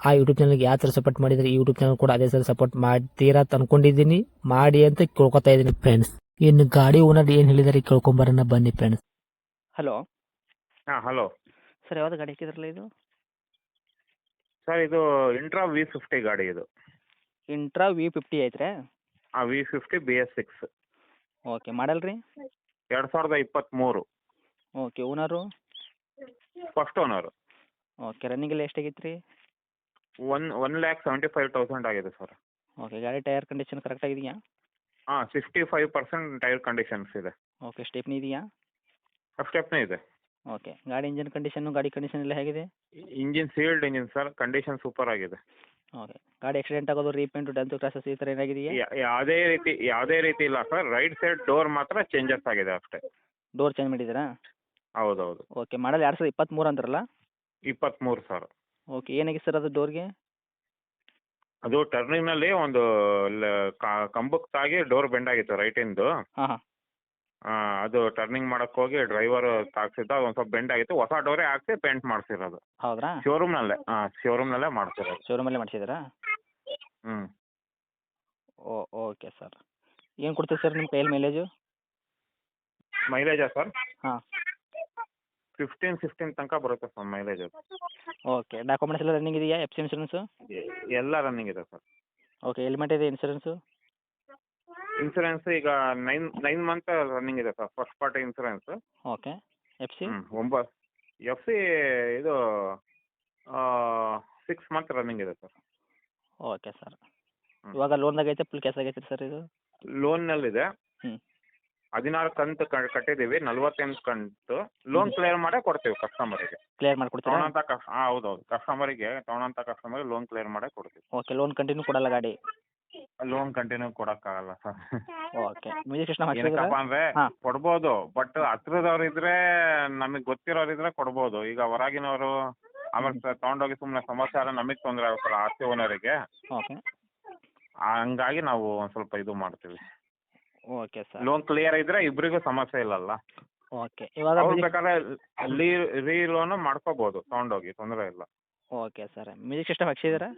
ಆ ಯೂಟ್ಯೂಬ್ ಚಾನಲ್ಗೆ ಯಾವ ಥರ ಸಪೋರ್ಟ್ ಮಾಡಿದರೆ ಈ ಯೂಟ್ಯೂಬ್ ಚಾನಲ್ ಕೂಡ ಅದೇ ಥರ ಸಪೋರ್ಟ್ ಮಾಡ್ತೀರಾ ಅಂತ ಅನ್ಕೊಂಡಿದ್ದೀನಿ. ಮಾಡಿ ಅಂತ ಕೇಳ್ಕೊತಾ ಇದ್ದೀನಿ ಫ್ರೆಂಡ್ಸ್ ಇನ್ನು ಗಾಡಿ ಓನರ್ ಏನು ಹೇಳಿದಾರೆ ಕೇಳ್ಕೊಂಬರೋಣ ಬನ್ನಿ ಫ್ರೆಂಡ್ಸ್ ಹಲೋ ಹಾಂ ಹಲೋ ಸರ್ ಯಾವ್ದು ಗಾಡಿ ಹಾಕಿದ್ರಲ್ಲ ಇದು? ಸರ್ ಇದು ಇಂಟ್ರಾ ವಿ ಫಿಫ್ಟಿ ಗಾಡಿ ಇದು. ಇಂಟ್ರಾ ವಿ ಫಿಫ್ಟಿ ಐತ್ರಿ? ಹಾಂ V fifty B S six okay model ರೀ? ಎರಡು ಸಾವಿರದ ಇಪ್ಪತ್ತ್ಮೂರು okay owner first owner okay running ಎಲ್ಲ ಎಷ್ಟಾಗೈತೆ ರೀ one one lakh seventy five thousand ಆಗಿದೆ ಸರ್ ಓಕೆ ಗಾಡಿ ಟೈರ್ ಕಂಡೀಷನ್ ಕರೆಕ್ಟ್ ಆಗಿದೆಯಾ? ಹಾಂ sixty five percent tyre conditions ಇದೆ. ಓಕೆ ಸ್ಟೆಪ್ನಿ ಇದೆಯಾ? ಸ್ಟೆಪ್ನೇ ಇದೆ. ಓಕೆ ಗಾಡಿ ಇಂಜಿನ್ ಕಂಡೀಷನ್ನು ಗಾಡಿ ಕಂಡೀಷನ್ ಎಲ್ಲ ಹೇಗಿದೆ? Engine sealed engine sir condition super ಆಗಿದೆ. ಓಕೆ ಗಾಡಿ ಆಕ್ಸಿಡೆಂಟ್ ಆಗೋದು ರೀಪೇಂಟು ಡೆಂತು ಕ್ರಾಸಸ್ ಈ ಥರ ಏನಾಗಿದೆಯಾ? ಯಾ- ಯಾವುದೇ ರೀತಿ ಯಾವುದೇ ರೀತಿ ಇಲ್ಲ ಸರ್ ರೈಟ್ ಸೈಡ್ ಡೋರ್ ಮಾತ್ರ ಚೇಂಜಸ್ ಆಗಿದೆ ಅಷ್ಟೇ. ಡೋರ್ ಚೇಂಜ್ ಮಾಡಿದ್ದೀರಾ? ಹೌದೌದು. ಓಕೆ ಮಾಡಲ್ ಎರಡು ಸಾವಿರದ ಇಪ್ಪತ್ತ್ಮೂರು ಅಂದ್ರಲ್ಲ? ಇಪ್ಪತ್ತ್ಮೂರು ಸರ್ ಓಕೆ ಏನಾಗಿದೆ ಸರ್ ಅದು ಡೋರ್ಗೆ? ಅದು ಟರ್ನಿಂಗ್ನಲ್ಲಿ ಒಂದು ಕಂಬಕ್ ಕಂಬಕ್ಕೆ ತಾಗಿ ಡೋರ್ ಬೆಂಡ್ ಆಗಿತ್ತು ರೈಟ್ ಹಾಂ ಹಾಂ. ಅದು ಟರ್ನಿಂಗ್ ಮಾಡಕ್ ಹೋಗಿ ಡ್ರೈವರ್ ತಾಕ್ಸಿದ್ದ ಒಂದು ಸ್ವಲ್ಪ ಬೆಂಡ್ ಆಗಿತ್ತು. ಹೊಸ ಡೋರೆ ಹಾಕ್ಸಿ ಪೇಂಟ್ ಮಾಡ್ಸಿರೋದು. ಹೌದ್ರಾ? ಶೋರೂಮ್ನಲ್ಲೇ ಶೋರೂಮ್ ನಲ್ಲೇ ಮಾಡ್ಸಿರೋದು. ಶೋರೂಮಲ್ಲೇ ಮಾಡಿಸಿದ್ದೀರಾ? Oh okay sir. ಏನು ಕೊಡ್ತೀರಿ ಸರ್ ನಿಮ್ಮ ಕೈಯಲ್ಲಿ ಮೈಲೇಜು ಮೈಲೇಜಾ ಸರ್? ಹಾಂ. ಫಿಫ್ಟೀನ್ ಫಿಫ್ಟೀನ್ ತನಕ ಬರುತ್ತೆ ಸರ್ ಮೈಲೇಜ್ ಓಕೆ ಡಾಕ್ಯುಮೆಂಟ್ಸ್ ಎಲ್ಲ ರನ್ನಿಂಗ್ ಇದೆಯಾ? ಎಫ್ ಸಿ ಇನ್ಶೂರೆನ್ಸು ಎ- ಎಲ್ಲ ರನ್ನಿಂಗ್ ಇದೆ ಸರ್ ಓಕೆ ಎಲಿಮೆಂಟ್ ಇದೆ ಇನ್ಶೂರೆನ್ಸು ಇನ್ಶೂರೆನ್ಸ್ ಈಗ ನೈನ್ ನೈನ್ ಮಂತ್ ರನ್ನಿಂಗ್ ಇದೆ sir first party insurance okay F C ಹ್ಞೂ ಒಂಬತ್ತು ಎಫ್ ಸಿ ಇದು ಸಿಕ್ಸ್ ಮಂತ್ ರನ್ನಿಂಗ್ ಇದೆ ಸರ್ ಓಕೆ ಸರ್ ಹ್ಮ್. ಇವಾಗ ಲೋನ್ದಾಗ ಐತೆ ಫುಲ್ ಕ್ಯಾಶ್ ಆಗೈತೆ ಸರ್ ಇದು? ಲೋನ್ನಲ್ಲಿದೆ ಹ್ಮ್. ಹದಿನಾರು ಕಂತು ಕಟ್ಟಿದೀವಿ ನಲ್ವತ್ತೆಂಟು ಕಂತು. ಲೋನ್ ಕ್ಲಿಯರ್ ಮಾಡೇ ಕೊಡ್ತೀವಿ ಕಸ್ಟಮರಿಗೆ ಕ್ಲಿಯರ್ ಮಾಡಿಕೊಡ್ತೀರಾ ಹೌದು ಕಸ್ ಹಾಂ ಹೌದೌದು. ಕಸ್ಟಮರಿಗೆ ತೊಗೊಳಂತ ಕಸ್ಟಮರ್ ಲೋನ್ ಕ್ಲಿಯರ್ ಮಾಡೇ ಕೊಡ್ತೀವಿ. ಓಕೆ ಲೋನ್ ಕಂಟಿನ್ಯೂ ಕೊಡಲ್ಲ ಗಾಡಿ? ಲೋನ್ ಕಂಟಿನ್ಯೂ ಕೊಡಕ್ಕಾಗಲ್ಲ ಸರ್ ಓಕೆ ಮ್ಯೂಸಿಕ್ ಸಿಸ್ಟಮ್ ಏನಕ್ಕಪ್ಪ ಅಂದ್ರೆ ಹಾ. ಕೊಡ್ಬೋದು ಬಟ್ ಹತ್ರದವ್ರು ಇದ್ರೆ ನಮಗೆ ಗೊತ್ತಿರೋರು ಇದ್ರೆ ಕೊಡ್ಬೋದು. ಈಗ ಹೊರಗಿನವರು ಆಮೇಲೆ ಸ- ತಗೊಂಡೋಗಿ ಸುಮ್ನೆ ಸಮಸ್ಯೆ ಆದ್ರೆ ನಮಗೆ ತೊಂದರೆ ಆಗುತ್ತಲ್ಲ ಆಸ್ತಿ ಓನರಿಗೆ. ಓಕೆ ಹಂಗಾಗಿ ನಾವು ಒಂದ್ ಸ್ವಲ್ಪ ಇದು ಮಾಡ್ತೀವಿ. ಓಕೆ ಸರ್ ಲೋನ್ ಕ್ಲಿಯರ್ ಇದ್ರೆ ಇಬ್ಬರಿಗೂ ಸಮಸ್ಯೆ ಇಲ್ಲಲ್ಲ. ಓಕೆ ಇವಾಗ ಅವ್ರು ಬೇಕಾದ್ರೆ ಲೀ ರೀ ಲೋನು ಮಾಡ್ಕೋಬೋದು ತಗೊಂಡೋಗಿ ತೊಂದರೆ ಇಲ್ಲ. ಓಕೆ ಸರ್ ಮ್ಯೂಸಿಕ್ ಸಿಸ್ಟಮ್ ಹಾಕ್ಸಿದ್ದೀರಾ?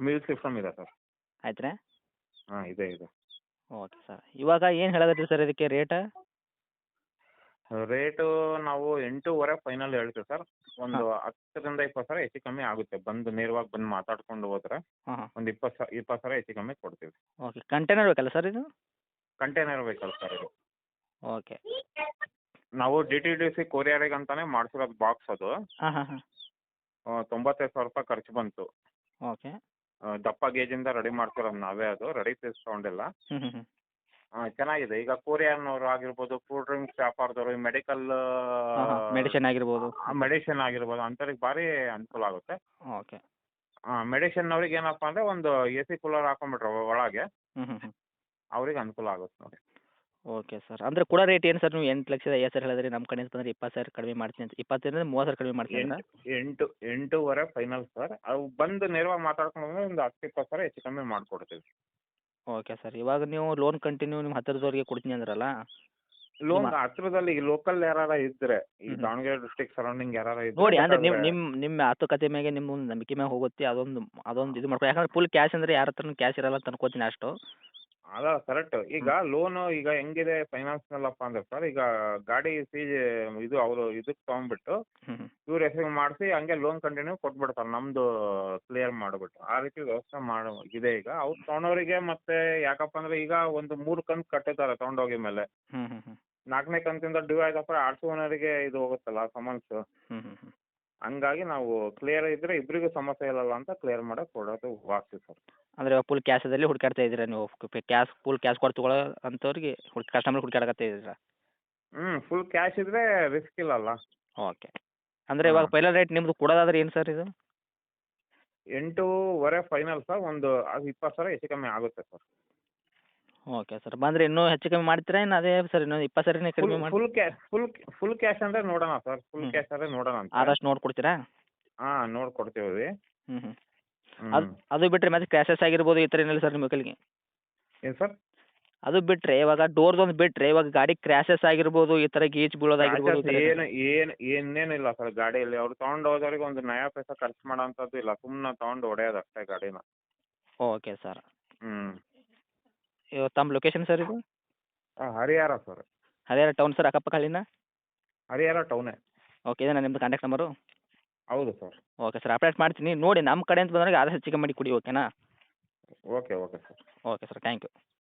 ಮ್ಯೂಸಿಕ್ ಸಿಸ್ಟಮ್ ಇದೆ ಸರ್ ಆಯ್ತು ರೀ ಹಾಂ ಇದೆ ಇದೆ. ಓಕೆ ಸರ್ ಇವಾಗ ಏನು ಹೇಳಕತ್ತೀವಿ ಸರ್ ಇದಕ್ಕೆ ರೇಟ್ ರೇಟು ನಾವು ಎಂಟೂವರೆ ಫೈನಲ್ ಹೇಳ್ತೀವಿ ಸರ್ ಒಂದು ಹತ್ತರಿಂದ ಇಪ್ಪತ್ತು ಸಾವಿರ ಹೆಚ್ಚು ಕಮ್ಮಿ ಆಗುತ್ತೆ. ಬಂದು ನೇರವಾಗಿ ಬಂದು ಮಾತಾಡ್ಕೊಂಡು ಹೋದ್ರೆ ಹಾಂ ಹಾಂ. ಒಂದು ಇಪ್ಪತ್ತು ಸಾವಿರ ಇಪ್ಪತ್ತು ಸಾವಿರ ಹೆಚ್ಚು ಕಮ್ಮಿ ಕೊಡ್ತೀವಿ. ಓಕೆ ಕಂಟೈನರ್ ಬೇಕಲ್ಲ ಸರ್ ಇದು? ಕಂಟೈನರ್ ವೆಹಿಕಲ್ ಸರ್ ಇದು. ಓಕೆ ನಾವು ಡಿ ಟಿ ಡಿ ಸಿ ಕೊರಿಯರಿಗೆ ಅಂತಾನೆ ಮಾಡ್ಸಿರೋದು ಬಾಕ್ಸ್ ಅದು. ಹಾಂ ಹಾಂ ಹಾಂ. ಆ, ತೊಂಬತ್ತೈದು ಸಾವಿರ ರೂಪಾಯಿ ಖರ್ಚು ಬಂತು. ಓಕೆ ಆ, ದಪ್ಪ ಗೇಜಿಂದ ರೆಡಿ ಮಾಡ್ತಿರೋದು ನಾವೇ ಅದು ರೆಡಿ ಪೀಸ್ ತೊಗೊಂಡಿಲ್ಲ ಹ್ಞೂ ಹ್ಞೂ ಹ್ಞೂ ಆ, ಚೆನ್ನಾಗಿದೆ. ಈಗ ಕೊರಿಯರ್ನವರು ಆಗಿರ್ಬೋದು ಕೂಲ್ ಡ್ರಿಂಕ್ಸ್ ವ್ಯಾಪಾರದವರು ಮೆಡಿಕಲ್ ಹಾಂ ಹಾಂ ಮೆಡಿಸಿನ್ ಆಗಿರ್ಬೋದು. ಮೆಡಿಸಿನ್ ಆಗಿರ್ಬೋದು ಅಂಥವ್ರಿಗೆ ಭಾರಿ ಅನುಕೂಲ ಆಗುತ್ತೆ. ಓಕೆ ಮೆಡಿಸಿನ್ನವ್ರಿಗೆ ಏನಪ್ಪಾ ಅಂದ್ರೆ ಒಂದು ಎ ಸಿ ಕೂಲರ್ ಹಾಕೊಂಡ್ಬಿಟ್ರೆ ಒಳಗೆ. ಹ್ಞೂ ಹ್ಞೂ ಹ್ಞೂ ಅವ್ರಿಗೆ ಅನುಕೂಲ ಆಗುತ್ತೆ ನೋಡಿ. Okay sir. ಅಂದರೆ ಕೂಡ ರೇಟ್ ಏನು ಸರ್ ನೀವು ಎಂಟು ಲಕ್ಷದ ಐವತ್ತು ಸಾವಿರ ಹೇಳಿದ್ರಿ ನಮ್ಮ ಕಡೆಯಿಂದ ಬಂದರೆ ಇಪ್ಪತ್ತು ಸಾವಿರ ಕಡಿಮೆ ಮಾಡ್ತೀನಿ ಅಂತ ಇಪ್ಪತ್ತರಿಂದ ಮೂವತ್ತು ಸಾವಿರ ಕಡಿಮೆ ಮಾಡ್ತೀನಿ ಅಂತ ಎಂಟು ಎಂಟು ಎಂಟೂವರೆ ಫೈನಲ್ ಸರ್ ಅವು ಬಂದು ನೇರವಾಗಿ ಮಾತಾಡ್ಕೊಂಡು ಹೋದ್ರೆ ಒಂದು ಹತ್ತು ಇಪ್ಪತ್ತು ಸಾವಿರ ಹೆಚ್ಚು ಕಮ್ಮಿ ಮಾಡಿಕೊಡ್ತೀವಿ. Okay sir. ಇವಾಗ ನೀವು ಲೋನ್ ಕಂಟಿನ್ಯೂ ನಿಮ್ಮ ಹತ್ತಿರದವ್ರಿಗೆ ಕೊಡ್ತೀನಿ ಅಂದ್ರಲ್ಲ? ಲೋನ್ ಹತ್ತಿರದಲ್ಲಿ ಹತ್ರದಲ್ಲಿ ಈಗ ಲೋಕಲ್ ಯಾರಾರ ಇದ್ರೆ ಈ ಹ್ಮ್. ದಾವಣಗೆರೆ ಡಿಸ್ಟ್ರಿಕ್ಟ್ ಸರೌಂಡಿಂಗ್ ಯಾರಾರ ಇದ್ರೆ ನೋಡಿ ಅಂದ್ರೆ ನಿಮ್ಮ ಬೇಕಾದ್ರೆ- ನಿಮ್ಮ ನಿಮ್ಮ ಮಾತುಕತೆ ಮೇಲೆ ನಿಮ್ಮ ಒಂದು ನಂಬಿಕೆ ಮೇಲೆ ಹೋಗುತ್ತೆ ಅದೊಂದು ಅದೊಂದು ಇದು ಮಾಡ್ಕೊ ಯಾಕಂದ್ರೆ ಫುಲ್ ಕ್ಯಾಶ್ ಅಂದ್ರೆ ಯಾರ ಹತ್ರನೂ ಕ್ಯಾಶ್ ಇರಲ್ಲ ಅಂತ ಅನ್ಕೋತೀನಿ ಅಷ್ಟು. ಅದ ಕರೆಕ್ಟ್ ಈಗ ಲೋನು ಈಗ ಹೆಂಗಿದೆ ಫೈನಾನ್ಸ್ನಲ್ಲಪ್ಪ ಅಂದ್ರೆ ಸರ್ ಈಗ ಗಾಡಿ ಸೀಜ್ ಇದು ಅವರು ಇದಕ್ಕೆ ತೊಗೊಂಡ್ಬಿಟ್ಟು ಹ್ಞೂ ಇವ್ರ ಹೆಸರಿಗೆ ಮಾಡಿಸಿ ಹಂಗೆ ಲೋನ್ ಕಂಟಿನ್ಯೂ ಕೊಟ್ಬಿಡ್ತಾರೆ ನಮ್ಮದು ಕ್ಲಿಯರ್ ಮಾಡಿಬಿಟ್ಟು. ಆ ರೀತಿ ವ್ಯವಸ್ಥೆ ಮಾಡೋ ಇದೆ ಈಗ. ಅವ್ರು ತೊಗೊಂಡವರಿಗೆ ಮತ್ತೆ ಯಾಕಪ್ಪ ಅಂದ್ರೆ ಈಗ ಒಂದು ಮೂರು ಕಂತು ಕಟ್ಟಿದ್ದಾರೆ ಹೋಗಿ ಮೇಲೆ. ನಾಲ್ಕನೇ ಕಂತಿಂದ ಡ್ಯೂ ಆಯ್ತಪ್ಪ ಆಡ್ಸೋನವರಿಗೆ ಇದು ಹೋಗುತ್ತಲ್ಲ ಸಮನ್ಸು ಹಂಗಾಗಿ ನಾವು ಕ್ಲಿಯರ್ ಇದ್ದರೆ ಇಬ್ಬರಿಗೂ ಸಮಸ್ಯೆ ಇಲ್ಲಲ್ಲ ಅಂತ ಕ್ಲಿಯರ್ ಮಾಡಕ್ಕೆ ಕೊಡೋದು ಆಗ್ತೀವಿ ಸರ್. ಅಂದರೆ ಫುಲ್ ಕ್ಯಾಶದಲ್ಲಿ ಹುಡುಕಾಡ್ತಾ ಇದ್ದೀರಾ ನೀವು? ಕ್ಯಾಶ್ ಫುಲ್ ಕ್ಯಾಶ್ ಕೊಟ್ಟು ತಗೊಳ್ಳೋ ಅಂಥವ್ರಿಗೆ ಹುಡ್ ಕಸ್ಟಮರ್ ಹುಡುಕಾಡಕತ್ತಾ ಇದ್ದೀರಾ? ಹ್ಞೂ ಫುಲ್ ಕ್ಯಾಶ್ ಇದ್ದರೆ ರಿಸ್ಕ್ ಇಲ್ಲಲ್ಲ. ಓಕೆ ಅಂದರೆ ಇವಾಗ. ಫೈನಲ್ ರೇಟ್ ನಿಮ್ಮದು ಕೊಡೋದಾದ್ರೆ ಏನು ಸರ್ ಇದು? ಎಂಟೂವರೆ ಫೈನಲ್ ಸರ್ ಒಂದು ಇಪ್ಪತ್ತು ಸಾವಿರ ಹೆಚ್ಚು ಕಮ್ಮಿ ಆಗುತ್ತೆ ಸರ್. ಓಕೆ ಸರ್ ಬಂದ್ರೆ ಇನ್ನೂ ಹೆಚ್ಚು ಕಮ್ಮಿ ಮಾಡ್ತೀರಾ? ಏನ್ ಅದೇ ಸರ್ ಇನ್ನೊಂದು ಇಪ್ಪತ್ತು ಸಾವಿರನೇ ಕಡಿಮೆ ಮಾಡಿ full cash full full cash ಅಂದರೆ ನೋಡೋಣ ಸರ್ ಫುಲ್. ಕ್ಯಾಶ್ ಅಂದ್ರೆ ನೋಡೋಣ ಅಂತ. ಆದಷ್ಟು ನೋಡ್ಕೊಡ್ತೀರಾ? ಹಾಂ ನೋಡ್ಕೊಡ್ತೀವಿ. ರೀ ಹ್ಞೂ ಹ್ಞೂ ಅದು ಅದು ಬಿಟ್ಟರೆ ಮತ್ತೆ ಕ್ರ್ಯಾಶಸ್ ಆಗಿರ್ಬೋದು ಈ ಥರ ಏನಿಲ್ಲ ಸರ್ ನಿಮ್ಮ ವೆಹಿಕಲ್ಗೆ ಏನು ಸರ್ ಅದು ಬಿಟ್ಟರೆ ಇವಾಗ ಡೋರ್ದೊಂದು ಬಿಟ್ಟರೆ ಇವಾಗ ಗಾಡಿ ಕ್ರ್ಯಾಶಸ್ ಆಗಿರ್ಬೋದು ಈ ಥರ ಗೀಚ್ ಬೀಳೋದಾಗಿರ್ಬೋದು ಏನು ಏನು ಏನು ಏನೇನಿಲ್ಲ ಸರ್ ಗಾಡಿಯಲ್ಲಿ. ಅವ್ರು ತೊಗೊಂಡು ಹೋದವ್ರಿಗೆ ಒಂದು ನಯಾ ಪೈಸಾ ಖರ್ಚು ಮಾಡೋಂಥದ್ದು ಇಲ್ಲ. ಸುಮ್ಮನೆ ತೊಗೊಂಡು ಹೊಡೆಯೋದು ಅಷ್ಟೇ ಗಾಡಿನ. ಓಕೆ ಸರ್ ಹ್ಞೂ ತಮ್ಮ ಲೊಕೇಶನ್ ಸರ್ ಇದು? Harihar sir Harihar town sir ಅಕ್ಕಪಕ್ಕ ಹಳ್ಳಿನ ಹರಿಹರ ಟೌನೇ ಓಕೆ ಇದನ್ನ ನಿಮ್ದು ಕಾಂಟ್ಯಾಕ್ಟ್ ನಂಬರು ಹೌದು ಸರ್ ಓಕೆ ಸರ್ ಅಪ್ಡೇಟ್ ಮಾಡ್ತೀನಿ. ನೋಡಿ ನಮ್ಮ ಕಡೆಯಿಂದ ಬಂದಾಗ ಆದಷ್ಟು ಹೆಚ್ಚಿಗೆ ಮಾಡಿ ಕೊಡಿ ಓಕೆನಾ okay okay sir okay sir thank you